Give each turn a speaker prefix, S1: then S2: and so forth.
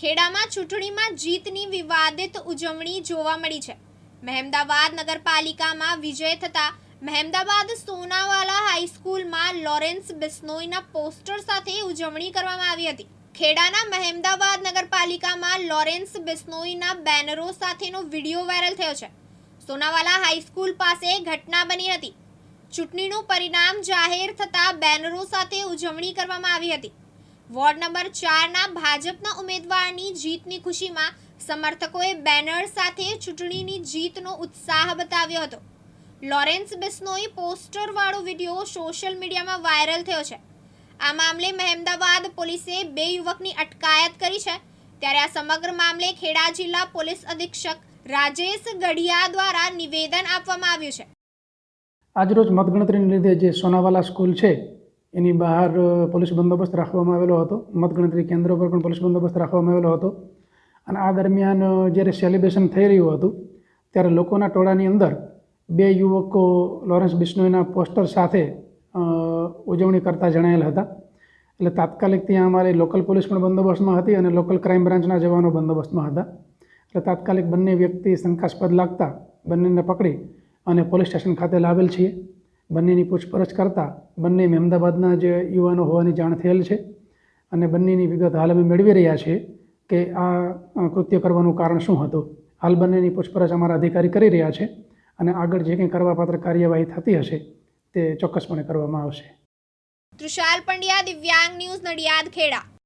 S1: ખેડામાં ચૂંટણીમાં જીતની વિવાદિત ઉજવણી જોવા મળી છે. મહેમદાવાદ નગરપાલિકામાં વિજય થતા મહેમદાબાદ સોનાવાલા હાઈસ્કૂલમાં લોરેન્સ બિસ્નોઈના પોસ્ટર સાથે ઉજવણી કરવામાં આવી હતી. ખેડાના મહેમદાવાદ નગરપાલિકામાં લોરેન્સ બિસ્નોઈના બેનરો સાથેનો વીડિયો વાયરલ થયો છે. સોનાવાલા હાઈસ્કૂલ પાસે ઘટના બની હતી. ચૂંટણીનું પરિણામ જાહેર થતાં બેનરો સાથે ઉજવણી કરવામાં આવી હતી. વોર્ડ નંબર ચારના ભાજપના ઉમેદવારની જીતની ખુશીમાં સમર્થકોએ બેનર સાથે ચૂંટણીની જીતનો ઉત્સાહ બતાવ્યો હતો. લોરેન્સ બિસ્નોઈ પોસ્ટરવાળો વીડિયો સોશિયલ મીડિયામાં વાયરલ થયો છે. આ મામલે મહેમદાવાદ પોલીસે બે યુવકની અટકાયત કરી છે. ત્યારે આ સમગ્ર મામલે ખેડા જિલ્લા પોલીસ અધિક્ષક રાજેશ ગઢિયા દ્વારા નિવેદન આપવામાં આવ્યું છે.
S2: આજરોજ મતગણતરીને લીધે જે સોનાવાલા સ્કૂલ છે એની બહાર પોલીસ બંદોબસ્ત રાખવામાં આવેલો હતો. મતગણતરી કેન્દ્ર પર પણ પોલીસ બંદોબસ્ત રાખવામાં આવેલો હતો. અને આ દરમિયાન જ્યારે સેલિબ્રેશન થઈ રહ્યું હતું, ત્યારે લોકોના ટોળાની અંદર બે યુવકો લોરેન્સ બિશ્નોઈના પોસ્ટર સાથે ઉજવણી કરતા જણાયેલા હતા. એટલે તાત્કાલિક ત્યાં અમારી લોકલ પોલીસ પણ બંદોબસ્તમાં હતી અને લોકલ ક્રાઇમ બ્રાન્ચના જવાનો બંદોબસ્તમાં હતા. એટલે તાત્કાલિક બંને વ્યક્તિ શંકાસ્પદ લાગતા બંનેને પકડી અને પોલીસ સ્ટેશન ખાતે લાવેલ છીએ. બંનેની પૂછપરછ કરતાં બંને અમદાવાદના જે યુવાનો હોવાની જાણ થયેલ છે અને બંનેની વિગત હાલ અમે મેળવી રહ્યા છીએ કે આ કૃત્ય કરવાનું કારણ શું હતું. હાલ બંનેની પૂછપરછ અમારા અધિકારી કરી રહ્યા છે અને આગળ જે કંઈ કરવાપાત્ર કાર્યવાહી થતી હશે તે ચોક્કસપણે કરવામાં આવશે.
S1: તૃષાલ પંડ્યા, દિવ્યાંગ ન્યૂઝ નડિયાદ, ખેડા.